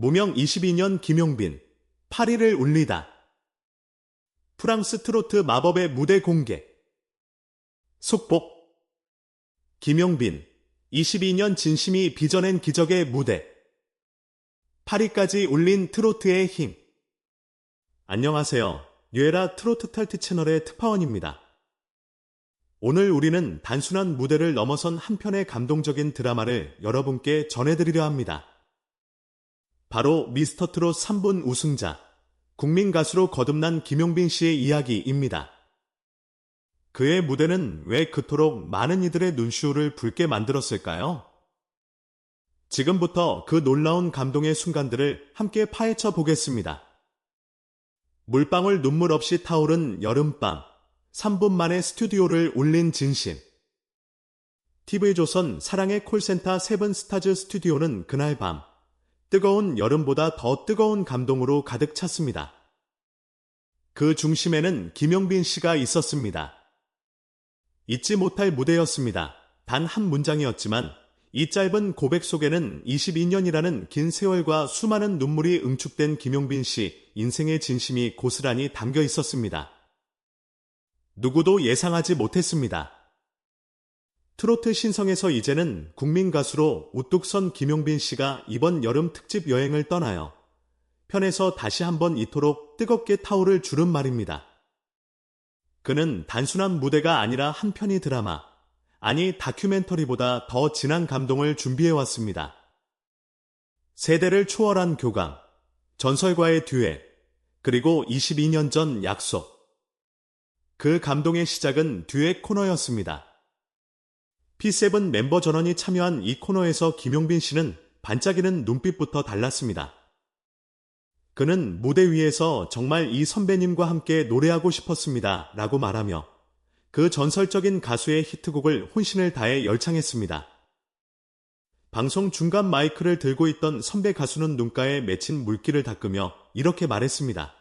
무명 22년 김용빈, 파리를 울리다. 프랑스 트로트 마법의 무대 공개. 속복. 김용빈, 22년 진심이 빚어낸 기적의 무대. 파리까지 울린 트로트의 힘. 안녕하세요. 뉴에라 트로트 탈트 채널의 특파원입니다. 오늘 우리는 단순한 무대를 넘어선 한 편의 감동적인 드라마를 여러분께 전해드리려 합니다. 바로 미스터 트롯 3분 우승자, 국민 가수로 거듭난 김용빈 씨의 이야기입니다. 그의 무대는 왜 그토록 많은 이들의 눈시울을 붉게 만들었을까요? 지금부터 그 놀라운 감동의 순간들을 함께 파헤쳐 보겠습니다. 물방울 눈물 없이 타오른 여름밤, 3분 만에 스튜디오를 울린 진심. TV조선 사랑의 콜센터 세븐 스타즈 스튜디오는 그날 밤, 뜨거운 여름보다 더 뜨거운 감동으로 가득 찼습니다. 그 중심에는 김용빈 씨가 있었습니다. 잊지 못할 무대였습니다. 단 한 문장이었지만 이 짧은 고백 속에는 22년이라는 긴 세월과 수많은 눈물이 응축된 김용빈 씨 인생의 진심이 고스란히 담겨 있었습니다. 누구도 예상하지 못했습니다. 트로트 신성에서 이제는 국민 가수로 우뚝 선 김용빈 씨가 이번 여름 특집 여행을 떠나요. 편에서 다시 한번 이토록 뜨겁게 타오를 줄은 말입니다. 그는 단순한 무대가 아니라 한 편의 드라마, 아니 다큐멘터리보다 더 진한 감동을 준비해왔습니다. 세대를 초월한 교감, 전설과의 듀엣, 그리고 22년 전 약속. 그 감동의 시작은 듀엣 코너였습니다. P7 멤버 전원이 참여한 이 코너에서 김용빈 씨는 반짝이는 눈빛부터 달랐습니다. 그는 무대 위에서 정말 이 선배님과 함께 노래하고 싶었습니다. 라고 말하며 그 전설적인 가수의 히트곡을 혼신을 다해 열창했습니다. 방송 중간 마이크를 들고 있던 선배 가수는 눈가에 맺힌 물기를 닦으며 이렇게 말했습니다.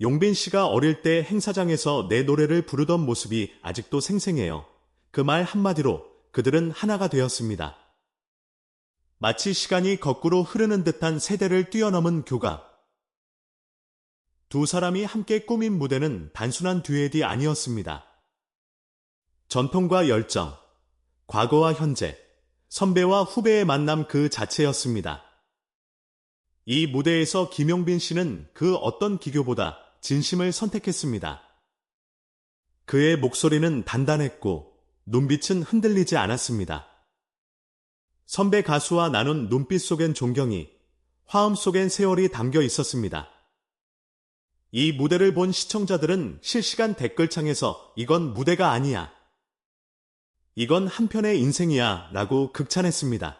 용빈 씨가 어릴 때 행사장에서 내 노래를 부르던 모습이 아직도 생생해요. 그 말 한마디로 그들은 하나가 되었습니다. 마치 시간이 거꾸로 흐르는 듯한 세대를 뛰어넘은 교감. 두 사람이 함께 꾸민 무대는 단순한 듀엣이 아니었습니다. 전통과 열정, 과거와 현재, 선배와 후배의 만남 그 자체였습니다. 이 무대에서 김용빈 씨는 그 어떤 기교보다 진심을 선택했습니다. 그의 목소리는 단단했고 눈빛은 흔들리지 않았습니다. 선배 가수와 나눈 눈빛 속엔 존경이, 화음 속엔 세월이 담겨 있었습니다. 이 무대를 본 시청자들은 실시간 댓글창에서 이건 무대가 아니야. 이건 한편의 인생이야 라고 극찬했습니다.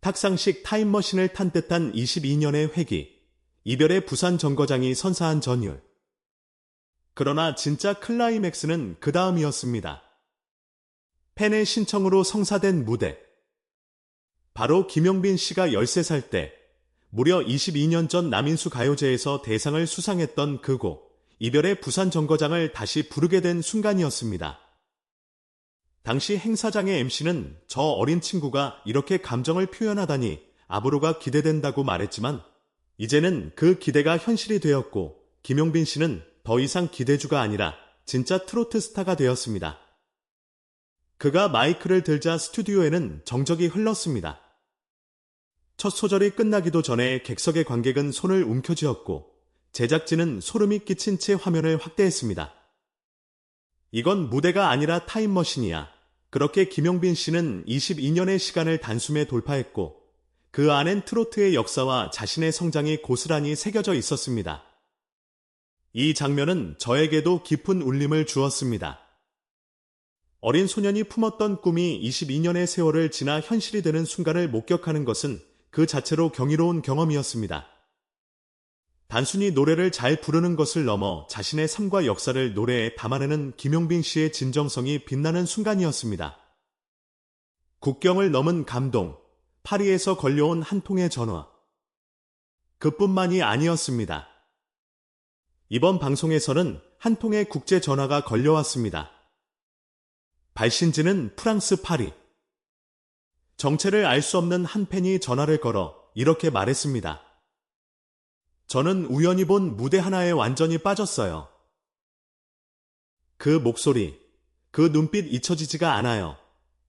탁상식 타임머신을 탄 듯한 22년의 회기, 이별의 부산 정거장이 선사한 전율. 그러나 진짜 클라이맥스는 그 다음이었습니다. 팬의 신청으로 성사된 무대. 바로 김용빈 씨가 13살 때 무려 22년 전 남인수 가요제에서 대상을 수상했던 그 곡, 이별의 부산 정거장을 다시 부르게 된 순간이었습니다. 당시 행사장의 MC는 저 어린 친구가 이렇게 감정을 표현하다니 앞으로가 기대된다고 말했지만 이제는 그 기대가 현실이 되었고 김용빈 씨는 더 이상 기대주가 아니라 진짜 트로트 스타가 되었습니다. 그가 마이크를 들자 스튜디오에는 정적이 흘렀습니다. 첫 소절이 끝나기도 전에 객석의 관객은 손을 움켜쥐었고 제작진은 소름이 끼친 채 화면을 확대했습니다. 이건 무대가 아니라 타임머신이야. 그렇게 김용빈 씨는 22년의 시간을 단숨에 돌파했고 그 안엔 트로트의 역사와 자신의 성장이 고스란히 새겨져 있었습니다. 이 장면은 저에게도 깊은 울림을 주었습니다. 어린 소년이 품었던 꿈이 22년의 세월을 지나 현실이 되는 순간을 목격하는 것은 그 자체로 경이로운 경험이었습니다. 단순히 노래를 잘 부르는 것을 넘어 자신의 삶과 역사를 노래에 담아내는 김용빈 씨의 진정성이 빛나는 순간이었습니다. 국경을 넘은 감동, 파리에서 걸려온 한 통의 전화. 그뿐만이 아니었습니다. 이번 방송에서는 한 통의 국제 전화가 걸려왔습니다. 발신지는 프랑스 파리. 정체를 알 수 없는 한 팬이 전화를 걸어 이렇게 말했습니다. 저는 우연히 본 무대 하나에 완전히 빠졌어요. 그 목소리, 그 눈빛 잊혀지지가 않아요.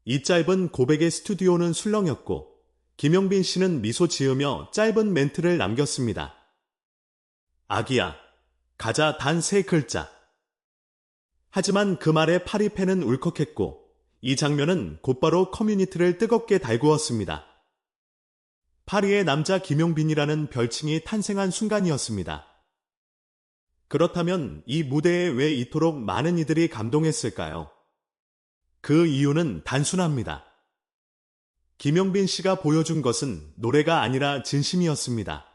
이 짧은 고백의 스튜디오는 술렁였고, 김용빈 씨는 미소 지으며 짧은 멘트를 남겼습니다. 아기야, 가자 단 세 글자. 하지만 그 말에 파리팬은 울컥했고, 이 장면은 곧바로 커뮤니티를 뜨겁게 달구었습니다. 파리의 남자 김용빈이라는 별칭이 탄생한 순간이었습니다. 그렇다면 이 무대에 왜 이토록 많은 이들이 감동했을까요? 그 이유는 단순합니다. 김용빈 씨가 보여준 것은 노래가 아니라 진심이었습니다.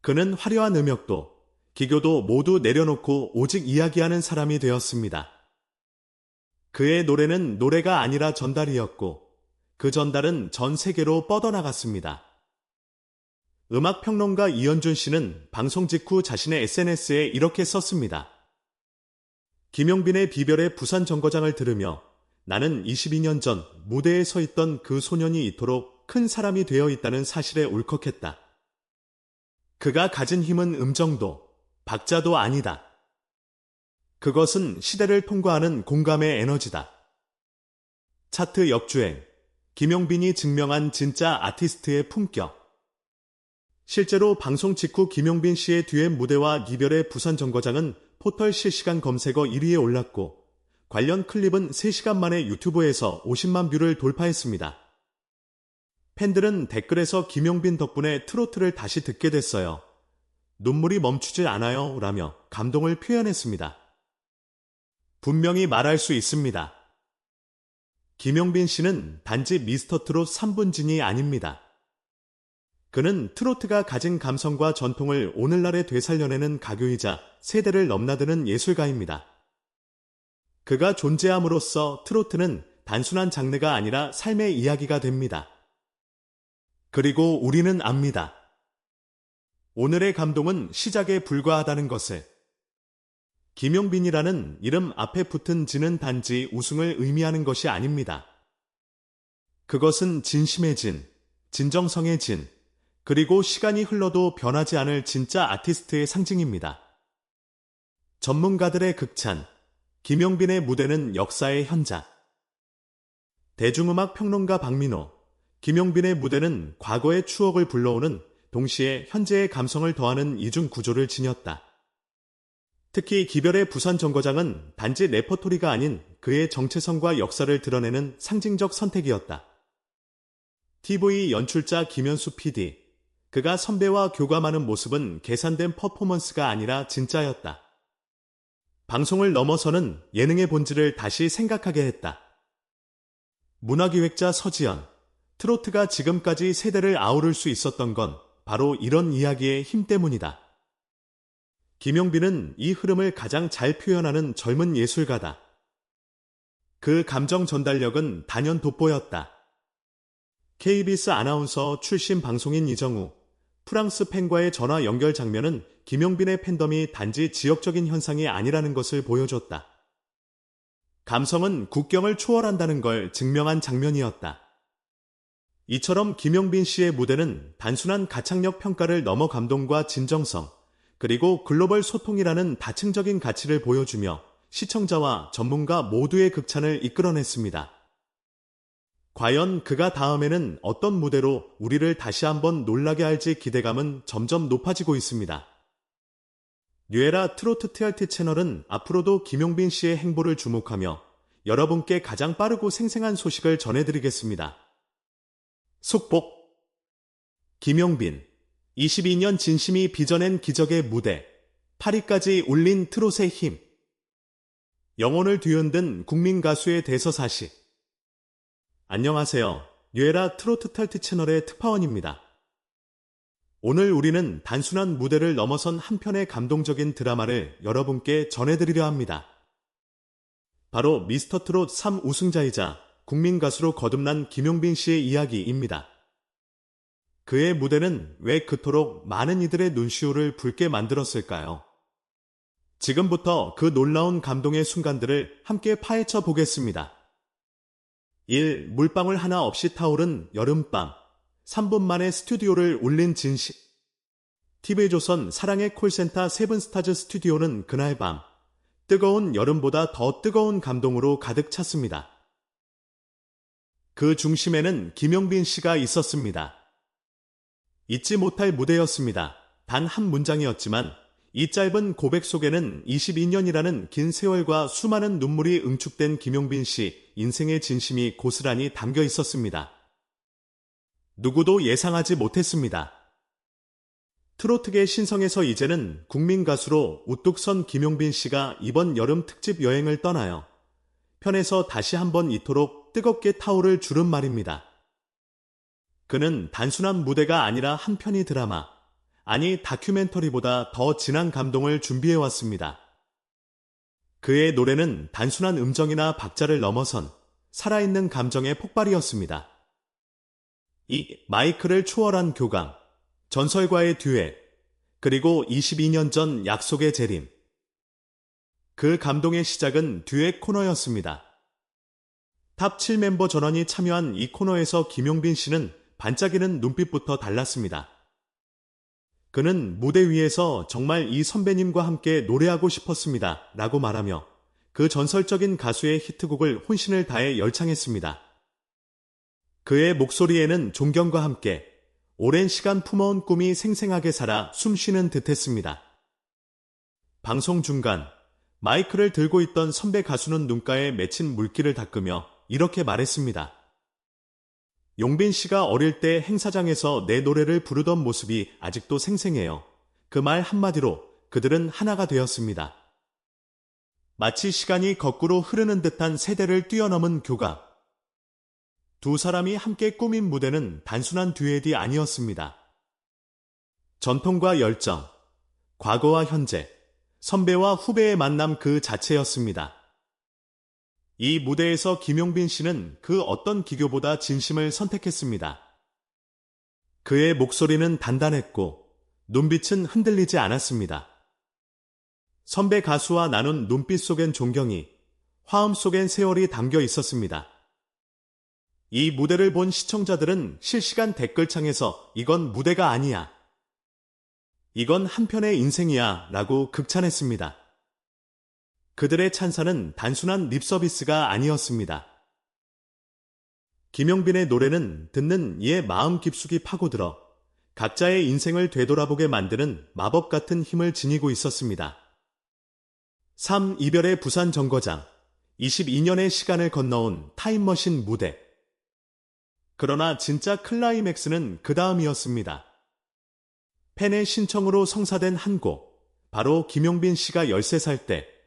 그는 화려한 음역도, 기교도 모두 내려놓고 오직 이야기하는 사람이 되었습니다. 그의 노래는 노래가 아니라 전달이었고, 그 전달은 전 세계로 뻗어나갔습니다. 음악평론가 이현준 씨는 방송 직후 자신의 SNS에 이렇게 썼습니다. 김용빈의 비별의 부산 정거장을 들으며 나는 22년 전 무대에 서 있던 그 소년이 이토록 큰 사람이 되어 있다는 사실에 울컥했다. 그가 가진 힘은 음정도, 박자도 아니다. 그것은 시대를 통과하는 공감의 에너지다. 차트 역주행, 김용빈이 증명한 진짜 아티스트의 품격. 실제로 방송 직후 김용빈 씨의 듀엣 무대와 이별의 부산 정거장은 포털 실시간 검색어 1위에 올랐고 관련 클립은 3시간 만에 유튜브에서 50만 뷰를 돌파했습니다. 팬들은 댓글에서 김용빈 덕분에 트로트를 다시 듣게 됐어요. 눈물이 멈추지 않아요 라며 감동을 표현했습니다. 분명히 말할 수 있습니다. 김용빈 씨는 단지 미스터 트롯 3분진이 아닙니다. 그는 트로트가 가진 감성과 전통을 오늘날에 되살려내는 가교이자 세대를 넘나드는 예술가입니다. 그가 존재함으로써 트로트는 단순한 장르가 아니라 삶의 이야기가 됩니다. 그리고 우리는 압니다. 오늘의 감동은 시작에 불과하다는 것을. 김용빈이라는 이름 앞에 붙은 진은 단지 우승을 의미하는 것이 아닙니다. 그것은 진심의 진, 진정성의 진, 그리고 시간이 흘러도 변하지 않을 진짜 아티스트의 상징입니다. 전문가들의 극찬, 김용빈의 무대는 역사의 현장. 대중음악 평론가 박민호, 김용빈의 무대는 과거의 추억을 불러오는 동시에 현재의 감성을 더하는 이중 구조를 지녔다. 특히 기별의 부산 정거장은 단지 레퍼토리가 아닌 그의 정체성과 역사를 드러내는 상징적 선택이었다. TV 연출자 김현수 PD, 그가 선배와 교감하는 모습은 계산된 퍼포먼스가 아니라 진짜였다. 방송을 넘어서는 예능의 본질을 다시 생각하게 했다. 문화기획자 서지연, 트로트가 지금까지 세대를 아우를 수 있었던 건 바로 이런 이야기의 힘 때문이다. 김용빈은 이 흐름을 가장 잘 표현하는 젊은 예술가다. 그 감정 전달력은 단연 돋보였다. KBS 아나운서 출신 방송인 이정우, 프랑스 팬과의 전화 연결 장면은 김용빈의 팬덤이 단지 지역적인 현상이 아니라는 것을 보여줬다. 감성은 국경을 초월한다는 걸 증명한 장면이었다. 이처럼 김용빈 씨의 무대는 단순한 가창력 평가를 넘어 감동과 진정성, 그리고 글로벌 소통이라는 다층적인 가치를 보여주며 시청자와 전문가 모두의 극찬을 이끌어냈습니다. 과연 그가 다음에는 어떤 무대로 우리를 다시 한번 놀라게 할지 기대감은 점점 높아지고 있습니다. 뉴에라 트로트 TRT 채널은 앞으로도 김용빈 씨의 행보를 주목하며 여러분께 가장 빠르고 생생한 소식을 전해드리겠습니다. 속복 김용빈 22년 진심이 빚어낸 기적의 무대 파리까지 울린 트롯의 힘 영혼을 뒤흔든 국민 가수의 대서사시 안녕하세요. 뉴에라 트로트 탈트 채널의 특파원입니다. 오늘 우리는 단순한 무대를 넘어선 한편의 감동적인 드라마를 여러분께 전해드리려 합니다. 바로 미스터 트롯 3 우승자이자 국민 가수로 거듭난 김용빈 씨의 이야기입니다. 그의 무대는 왜 그토록 많은 이들의 눈시울을 붉게 만들었을까요? 지금부터 그 놀라운 감동의 순간들을 함께 파헤쳐 보겠습니다. 1. 물방울 하나 없이 타오른 여름밤. 3분 만에 스튜디오를 울린 진실. TV조선 사랑의 콜센터 세븐스타즈 스튜디오는 그날 밤 뜨거운 여름보다 더 뜨거운 감동으로 가득 찼습니다. 그 중심에는 김용빈 씨가 있었습니다. 잊지 못할 무대였습니다. 단 한 문장이었지만 이 짧은 고백 속에는 22년이라는 긴 세월과 수많은 눈물이 응축된 김용빈 씨 인생의 진심이 고스란히 담겨 있었습니다. 누구도 예상하지 못했습니다. 트로트계 신성에서 이제는 국민 가수로 우뚝 선 김용빈 씨가 이번 여름 특집 여행을 떠나요. 편에서 다시 한번 이토록 뜨겁게 타오를 줄은 말입니다. 그는 단순한 무대가 아니라 한 편의 드라마, 아니 다큐멘터리보다 더 진한 감동을 준비해 왔습니다. 그의 노래는 단순한 음정이나 박자를 넘어선 살아있는 감정의 폭발이었습니다. 이 마이크를 초월한 교감, 전설과의 듀엣, 그리고 22년 전 약속의 재림. 그 감동의 시작은 듀엣 코너였습니다. 탑7 멤버 전원이 참여한 이 코너에서 김용빈 씨는 반짝이는 눈빛부터 달랐습니다. 그는 무대 위에서 정말 이 선배님과 함께 노래하고 싶었습니다. 라고 말하며 그 전설적인 가수의 히트곡을 혼신을 다해 열창했습니다. 그의 목소리에는 존경과 함께 오랜 시간 품어온 꿈이 생생하게 살아 숨쉬는 듯 했습니다. 방송 중간 마이크를 들고 있던 선배 가수는 눈가에 맺힌 물기를 닦으며 이렇게 말했습니다. 용빈 씨가 어릴 때 행사장에서 내 노래를 부르던 모습이 아직도 생생해요. 그 말 한마디로 그들은 하나가 되었습니다. 마치 시간이 거꾸로 흐르는 듯한 세대를 뛰어넘은 교감. 두 사람이 함께 꾸민 무대는 단순한 듀엣이 아니었습니다. 전통과 열정, 과거와 현재, 선배와 후배의 만남 그 자체였습니다. 이 무대에서 김용빈 씨는 그 어떤 기교보다 진심을 선택했습니다. 그의 목소리는 단단했고 눈빛은 흔들리지 않았습니다. 선배 가수와 나눈 눈빛 속엔 존경이, 화음 속엔 세월이 담겨 있었습니다. 이 무대를 본 시청자들은 실시간 댓글창에서 이건 무대가 아니야. 이건 한편의 인생이야 라고 극찬했습니다. 그들의 찬사는 단순한 립서비스가 아니었습니다. 김용빈의 노래는 듣는 이의 마음 깊숙이 파고들어 각자의 인생을 되돌아보게 만드는 마법 같은 힘을 지니고 있었습니다. 3. 이별의 부산 정거장 22년의 시간을 건너온 타임머신 무대 그러나 진짜 클라이맥스는 그 다음이었습니다. 팬의 신청으로 성사된 한 곡, 바로 김용빈 씨가 13살 때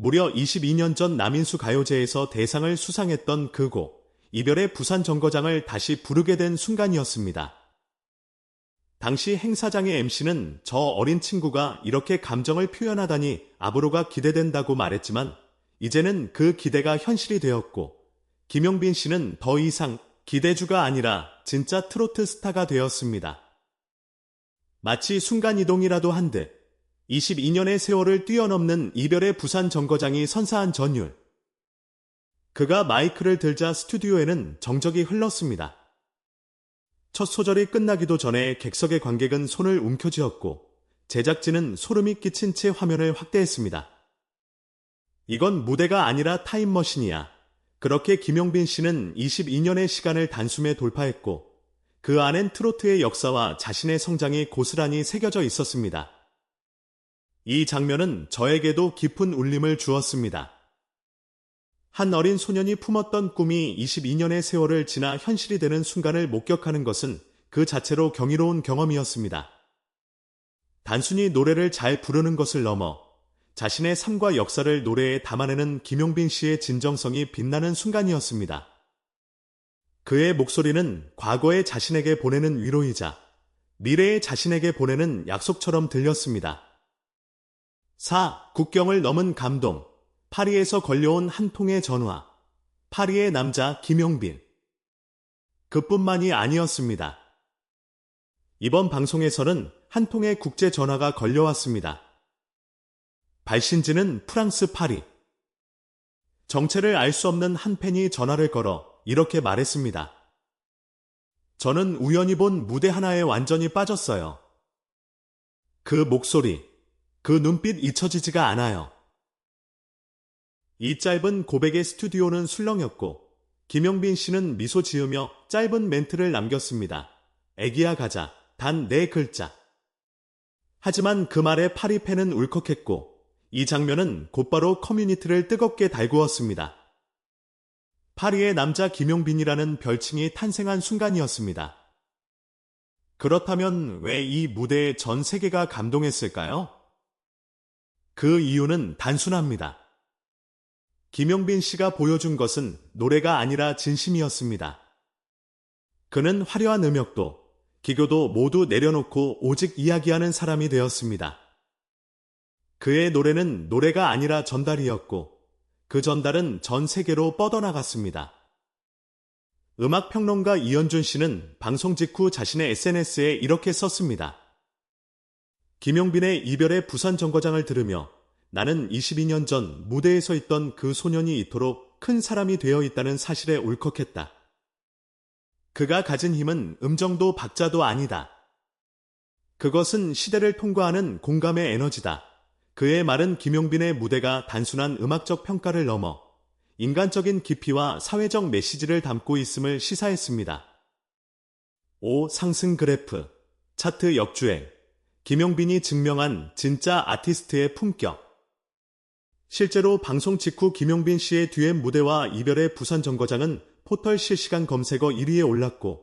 무려 22년 전 남인수 가요제에서 대상을 수상했던 그 곡, 이별의 부산 정거장을 다시 부르게 된 순간이었습니다. 당시 행사장의 MC는 저 어린 친구가 이렇게 감정을 표현하다니 앞으로가 기대된다고 말했지만 이제는 그 기대가 현실이 되었고 김용빈 씨는 더 이상 기대주가 아니라 진짜 트로트 스타가 되었습니다. 마치 순간이동이라도 한 듯 22년의 세월을 뛰어넘는 이별의 부산 정거장이 선사한 전율. 그가 마이크를 들자 스튜디오에는 정적이 흘렀습니다. 첫 소절이 끝나기도 전에 객석의 관객은 손을 움켜쥐었고 제작진은 소름이 끼친 채 화면을 확대했습니다. 이건 무대가 아니라 타임머신이야. 그렇게 김용빈 씨는 22년의 시간을 단숨에 돌파했고 그 안엔 트로트의 역사와 자신의 성장이 고스란히 새겨져 있었습니다. 이 장면은 저에게도 깊은 울림을 주었습니다. 한 어린 소년이 품었던 꿈이 22년의 세월을 지나 현실이 되는 순간을 목격하는 것은 그 자체로 경이로운 경험이었습니다. 단순히 노래를 잘 부르는 것을 넘어 자신의 삶과 역사를 노래에 담아내는 김용빈 씨의 진정성이 빛나는 순간이었습니다. 그의 목소리는 과거의 자신에게 보내는 위로이자 미래의 자신에게 보내는 약속처럼 들렸습니다. 4. 국경을 넘은 감동. 파리에서 걸려온 한 통의 전화. 파리의 남자 김용빈. 그뿐만이 아니었습니다. 이번 방송에서는 한 통의 국제 전화가 걸려왔습니다. 발신지는 프랑스 파리. 정체를 알 수 없는 한 팬이 전화를 걸어 이렇게 말했습니다. 저는 우연히 본 무대 하나에 완전히 빠졌어요. 그 목소리, 그 눈빛 잊혀지지가 않아요. 이 짧은 고백의 스튜디오는 술렁였고, 김영빈 씨는 미소 지으며 짧은 멘트를 남겼습니다. 애기야 가자. 단 네 글자. 하지만 그 말에 파리팬은 울컥했고, 이 장면은 곧바로 커뮤니티를 뜨겁게 달구었습니다. 파리의 남자 김용빈이라는 별칭이 탄생한 순간이었습니다. 그렇다면 왜 이 무대에 전 세계가 감동했을까요? 그 이유는 단순합니다. 김용빈 씨가 보여준 것은 노래가 아니라 진심이었습니다. 그는 화려한 음역도, 기교도 모두 내려놓고 오직 이야기하는 사람이 되었습니다. 그의 노래는 노래가 아니라 전달이었고, 그 전달은 전 세계로 뻗어나갔습니다. 음악평론가 이현준 씨는 방송 직후 자신의 SNS에 이렇게 썼습니다. 김용빈의 이별의 부산 정거장을 들으며 나는 22년 전 무대에 서 있던 그 소년이 이토록 큰 사람이 되어 있다는 사실에 울컥했다. 그가 가진 힘은 음정도 박자도 아니다. 그것은 시대를 통과하는 공감의 에너지다. 그의 말은 김용빈의 무대가 단순한 음악적 평가를 넘어 인간적인 깊이와 사회적 메시지를 담고 있음을 시사했습니다. 5. 상승 그래프 차트 역주행 김용빈이 증명한 진짜 아티스트의 품격 실제로 방송 직후 김용빈 씨의 듀엣 무대와 이별의 부산 정거장은 포털 실시간 검색어 1위에 올랐고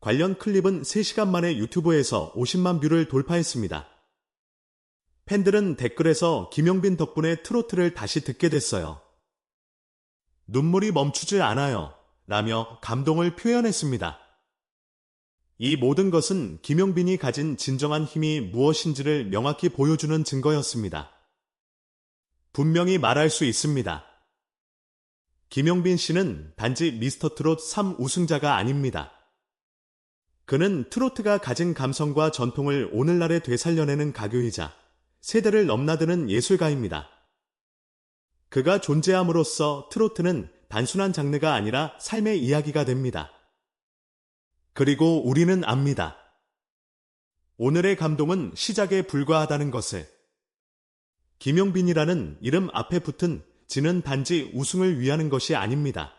관련 클립은 3시간 만에 유튜브에서 50만 뷰를 돌파했습니다. 팬들은 댓글에서 김용빈 덕분에 트로트를 다시 듣게 됐어요. 눈물이 멈추지 않아요. 라며 감동을 표현했습니다. 이 모든 것은 김용빈이 가진 진정한 힘이 무엇인지를 명확히 보여주는 증거였습니다. 분명히 말할 수 있습니다. 김용빈 씨는 단지 미스터 트롯 3 우승자가 아닙니다. 그는 트로트가 가진 감성과 전통을 오늘날에 되살려내는 가교이자 세대를 넘나드는 예술가입니다. 그가 존재함으로써 트로트는 단순한 장르가 아니라 삶의 이야기가 됩니다. 그리고 우리는 압니다. 오늘의 감동은 시작에 불과하다는 것을. 김용빈이라는 이름 앞에 붙은 진은 단지 우승을 위하는 것이 아닙니다.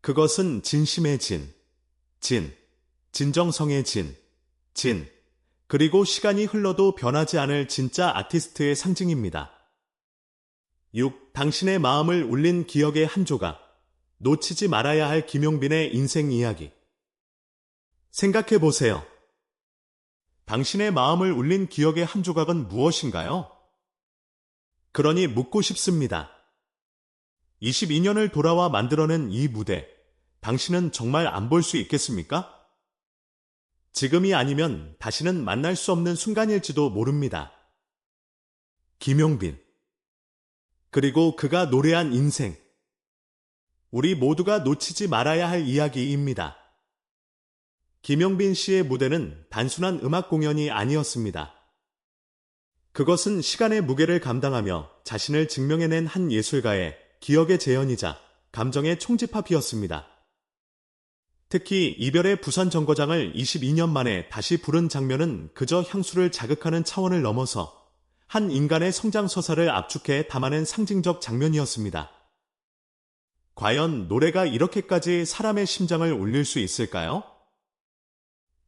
그것은 진심의 진, 진, 진정성의 진, 진, 그리고 시간이 흘러도 변하지 않을 진짜 아티스트의 상징입니다. 6. 당신의 마음을 울린 기억의 한 조각. 놓치지 말아야 할 김용빈의 인생 이야기. 생각해 보세요. 당신의 마음을 울린 기억의 한 조각은 무엇인가요? 그러니 묻고 싶습니다. 22년을 돌아와 만들어낸 이 무대, 당신은 정말 안 볼 수 있겠습니까? 지금이 아니면 다시는 만날 수 없는 순간일지도 모릅니다. 김용빈. 그리고 그가 노래한 인생. 우리 모두가 놓치지 말아야 할 이야기입니다. 김용빈 씨의 무대는 단순한 음악 공연이 아니었습니다. 그것은 시간의 무게를 감당하며 자신을 증명해낸 한 예술가의 기억의 재현이자 감정의 총집합이었습니다. 특히 이별의 부산 정거장을 22년 만에 다시 부른 장면은 그저 향수를 자극하는 차원을 넘어서 한 인간의 성장 서사를 압축해 담아낸 상징적 장면이었습니다. 과연 노래가 이렇게까지 사람의 심장을 울릴 수 있을까요?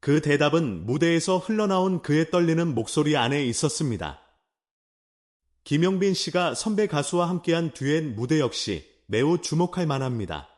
그 대답은 무대에서 흘러나온 그의 떨리는 목소리 안에 있었습니다. 김용빈 씨가 선배 가수와 함께한 듀엣 무대 역시 매우 주목할 만합니다.